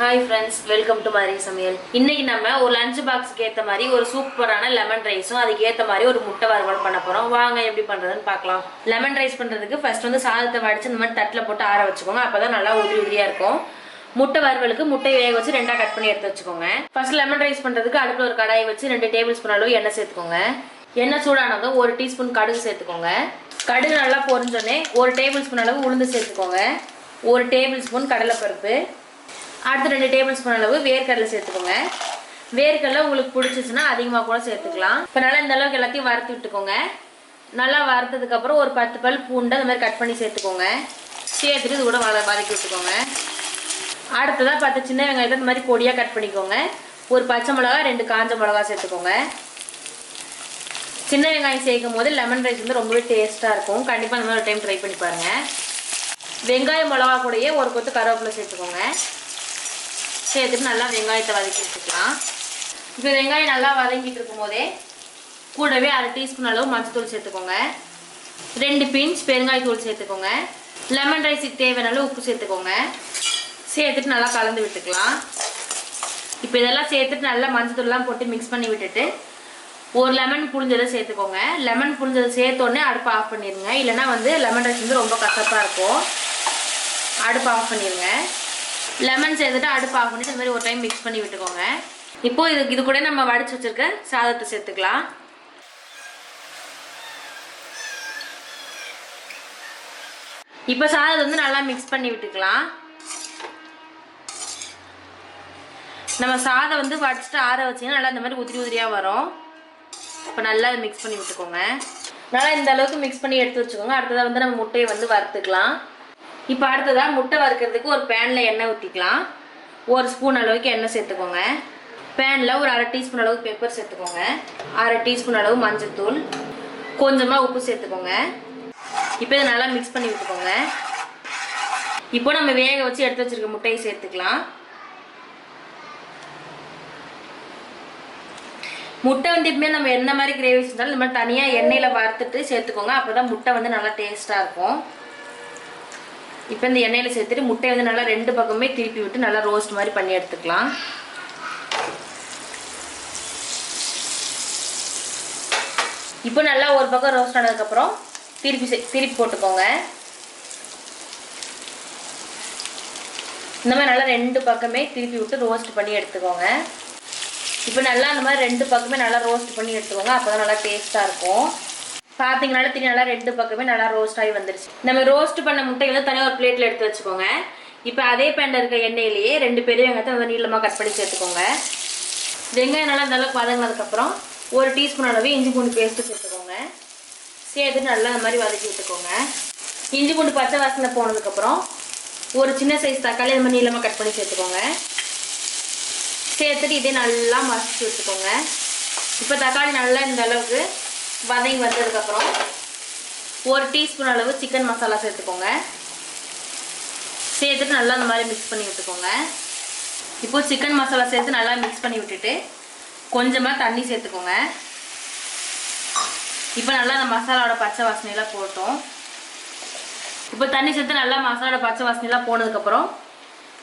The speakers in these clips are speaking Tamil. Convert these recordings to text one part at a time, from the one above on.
ஹாய் ஃப்ரெண்ட்ஸ் வெல்கம் டு மாதிரி சமையல் இன்னைக்கு நம்ம ஒரு லஞ்ச் பாக்ஸ்க்கு ஏற்ற மாதிரி ஒரு சூப்பரான லெமன் ரைஸும் அதுக்கு ஏற்ற மாதிரி ஒரு முட்டை வறுவல் பண்ண போகிறோம் வாங்க எப்படி பண்ணுறதுன்னு பார்க்கலாம். லெமன் ரைஸ் பண்ணுறதுக்கு ஃபர்ஸ்ட் வந்து சாதத்தை வடிச்சு இந்த மாதிரி தட்டில் போட்டு ஆற வச்சுக்கோங்க. அப்போ தான் நல்லா உதிரி உதிரியாக இருக்கும். முட்டை வறுவலுக்கு முட்டை வேக வச்சு ரெண்டாக கட் பண்ணி எடுத்து வச்சுக்கோங்க. ஃபர்ஸ்ட் லெமன் ரைஸ் பண்ணுறதுக்கு அடுப்பில் ஒரு கடாயை வச்சு ரெண்டு டேபிள் ஸ்பூன் அளவு எண்ணெய் சேர்த்துக்கோங்க. எண்ணெய் சூடானதும் ஒரு டீஸ்பூன் கடுகு சேர்த்துக்கோங்க. கடுகு நல்லா பொறிஞ்சோடனே ஒரு டேபிள் ஸ்பூன் அளவு உளுந்து சேர்த்துக்கோங்க. ஒரு டேபிள் ஸ்பூன் கடலைப்பருப்பு. அடுத்து ரெண்டு டேபிள் ஸ்பூன் அளவு வேர்க்கடலை சேர்த்துக்கோங்க. வேர்க்கடலை உங்களுக்கு பிடிச்சிச்சுன்னா அதிகமாக கூட சேர்த்துக்கலாம். இப்போ நல்லா இந்த அளவுக்கு எல்லாத்தையும் வறுத்து விட்டுக்கோங்க. நல்லா வறுத்ததுக்கப்புறம் ஒரு பத்து பல் பூண்டை இந்த மாதிரி கட் பண்ணி சேர்த்துக்கோங்க. சேர்த்துட்டு இது கூட வத வதக்கி விட்டுக்கோங்க. அடுத்ததாக பத்து சின்ன வெங்காயத்தை இந்த மாதிரி பொடியாக கட் பண்ணிக்கோங்க. ஒரு பச்சை மிளகா ரெண்டு காஞ்ச மிளகா சேர்த்துக்கோங்க. சின்ன வெங்காயம் சேர்க்கும் போது லெமன் ரைஸ் வந்து ரொம்பவே டேஸ்ட்டாக இருக்கும். கண்டிப்பாக இந்த மாதிரி ஒரு டைம் ட்ரை பண்ணி பாருங்கள் வெங்காயம் மிளகா கூடயே ஒரு கொத்து கருவேப்பிலை சேர்த்துக்கோங்க. சேர்த்துட்டு நல்லா வெங்காயத்தை வதக்கி வச்சுக்கலாம் இப்போ வெங்காயம் நல்லா வதங்கிட்டு இருக்கும் போதே கூடவே அரை டீஸ்பூன் அளவு மஞ்சத்தூள் சேர்த்துக்கோங்க. ரெண்டு பிஞ்ச் பெருங்காயத்தூள் சேர்த்துக்கோங்க. லெமன் ரைஸுக்கு தேவையான அளவு உப்பு சேர்த்துக்கோங்க. சேர்த்துட்டு நல்லா கலந்து விட்டுக்கலாம். இப்போ இதெல்லாம் சேர்த்துட்டு நல்லா மஞ்சத்தூள்லாம் போட்டு மிக்ஸ் பண்ணி விட்டுட்டு ஒரு லெமன் புளிஞ்சதை சேர்த்துக்கோங்க. லெமன் புளிஞ்சதை சேர்த்தோடனே அடுப்பை ஆஃப் பண்ணிடுங்க இல்லைன்னா வந்து லெமன் ரைஸ் வந்து ரொம்ப கசப்பாக இருக்கும். அடுப்பை ஆஃப் பண்ணிடுங்க லெமன் சேர்த்துட்டு அடுப்பு ஆஃப் பண்ணிட்டு இந்த மாதிரி ஒரு டைம் மிக்ஸ் பண்ணி விட்டுக்கோங்க. இப்போ இது இது கூட நம்ம வடிச்சு வச்சிருக்க சாதத்தை சேர்த்துக்கலாம். இப்போ சாதத்தை வந்து நல்லா மிக்ஸ் பண்ணி விட்டுக்கலாம். நம்ம சாதம் வந்து வடிச்சிட்டு ஆற வச்சிங்கன்னா நல்லா இந்த மாதிரி உதிரி உதிரியாக வரும். இப்போ நல்லா மிக்ஸ் பண்ணி விட்டுக்கோங்க. நல்லா இந்த அளவுக்கு மிக்ஸ் பண்ணி எடுத்து வச்சுக்கோங்க. அடுத்ததாக வந்து நம்ம முட்டையை வந்து வறுத்துக்கலாம். இப்போ அடுத்ததாக முட்டை வறுக்கிறதுக்கு ஒரு பேனில் எண்ணெய் ஊற்றிக்கலாம் ஒரு ஸ்பூன் அளவுக்கு எண்ணெய் சேர்த்துக்கோங்க. பேனில் ஒரு அரை டீஸ்பூன் அளவுக்கு பெப்பர் சேர்த்துக்கோங்க. அரை டீஸ்பூன் அளவு மஞ்சத்தூள். கொஞ்சமாக உப்பு சேர்த்துக்கோங்க. இப்போ இதை நல்லா மிக்ஸ் பண்ணி விட்டுக்கோங்க. இப்போ நம்ம வேக வச்சு எடுத்து வச்சிருக்க முட்டையை சேர்த்துக்கலாம். முட்டை வந்து எப்பவுமே நம்ம எந்த மாதிரி கிரேவி செஞ்சாலும் இந்த மாதிரி தனியாக எண்ணெயில் வறுத்துட்டு சேர்த்துக்கோங்க. அப்போ தான் முட்டை வந்து நல்லா டேஸ்ட்டாக இருக்கும். இப்போ இந்த எண்ணெயில் சேர்த்துட்டு முட்டையை வந்து நல்லா ரெண்டு பக்கமே திருப்பி விட்டு நல்லா ரோஸ்ட் மாதிரி பண்ணி எடுத்துக்கலாம். இப்போ நல்லா ஒரு பக்கம் ரோஸ்ட் ஆனதுக்கப்புறம் திருப்பி திருப்பி போட்டுக்கோங்க. இந்த மாதிரி நல்லா ரெண்டு பக்கமே திருப்பி விட்டு ரோஸ்ட் பண்ணி எடுத்துக்கோங்க. இப்போ நல்லா அந்த மாதிரி ரெண்டு பக்கமே நல்லா ரோஸ்ட் பண்ணி எடுத்துக்கோங்க அப்போ தான் நல்லா டேஸ்ட்டாக இருக்கும். பார்த்தீங்கனால திரும்பி நல்லா ரெண்டு பக்கமே நல்லா ரோஸ்ட் ஆகி வந்துருச்சு. நம்ம ரோஸ்ட் பண்ண முட்டையை வந்து தனியாக ஒரு பிளேட்டில் எடுத்து வச்சுக்கோங்க. இப்போ அதே பேனில் இருக்க எண்ணெயிலேயே ரெண்டு பெரிய வெங்காயத்தை வந்து நீளமாக கட் பண்ணி சேர்த்துக்கோங்க. வெங்காயம் நல்லா நல்லா வதங்கினதுக்கப்புறம் ஒரு டீஸ்பூன் அளவு இஞ்சி பூண்டு பேஸ்ட்டு சேர்த்துக்கோங்க. சேர்த்துட்டு நல்லா அந்த மாதிரி வதக்கி விட்டுக்கோங்க. இஞ்சி பூண்டு பச்சை வாசனை போனதுக்கப்புறம் ஒரு சின்ன சைஸ் தக்காளி இந்த மாதிரி நீளமாக கட் பண்ணி சேர்த்துக்கோங்க. சேர்த்துட்டு இதே நல்லா மசிச்சு வச்சுக்கோங்க இப்போ தக்காளி நல்லா இந்த அளவுக்கு வதங்கி வந்ததுக்கப்புறம் ஒரு டீஸ்பூன் அளவு சிக்கன் மசாலா சேர்த்துக்கோங்க. சேர்த்துட்டு நல்லா இந்த மாதிரி மிக்ஸ் பண்ணி விட்டுக்கோங்க. இப்போ சிக்கன் மசாலா சேர்த்து நல்லா மிக்ஸ் பண்ணி விட்டுட்டு கொஞ்சமாக தண்ணி சேர்த்துக்கோங்க. இப்போ நல்லா அந்த மசாலாவோட பச்சை வாசனையெல்லாம் போட்டோம். இப்போ தண்ணி சேர்த்து நல்லா மசாலாவோட பச்சை வாசனையெல்லாம் போனதுக்கப்புறம்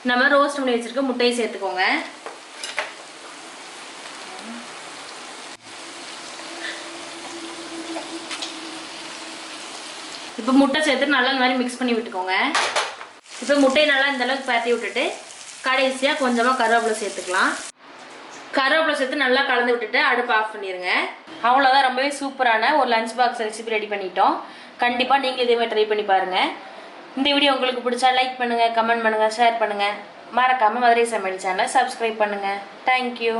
நம்ம ரோஸ்ட் பண்ணி வச்சுருக்க முட்டையை சேர்த்துக்கோங்க. இப்போ முட்டை சேர்த்து நல்லா இந்த மாதிரி மிக்ஸ் பண்ணி விட்டுக்கோங்க. இப்போ முட்டையை நல்லா இந்த அளவுக்கு பரட்டி விட்டுட்டு கடைசியாக கொஞ்சமாக கருவேப்பிலை சேர்த்துக்கலாம். கருவேப்பிலை சேர்த்து நல்லா கலந்து விட்டுட்டு அடுப்பு ஆஃப் பண்ணிடுங்க அவ்வளோதான் ரொம்பவே சூப்பரான ஒரு லஞ்ச் பாக்ஸ் ரெசிபி ரெடி பண்ணிட்டோம். கண்டிப்பாக நீங்கள் இதே மாதிரி ட்ரை பண்ணி பாருங்கள் இந்த வீடியோ உங்களுக்கு பிடிச்சா லைக் பண்ணுங்கள் கமெண்ட் பண்ணுங்கள் ஷேர் பண்ணுங்கள் மறக்காமல் மதுரை சமையல் சேனலை சப்ஸ்கிரைப் பண்ணுங்கள் தேங்க்யூ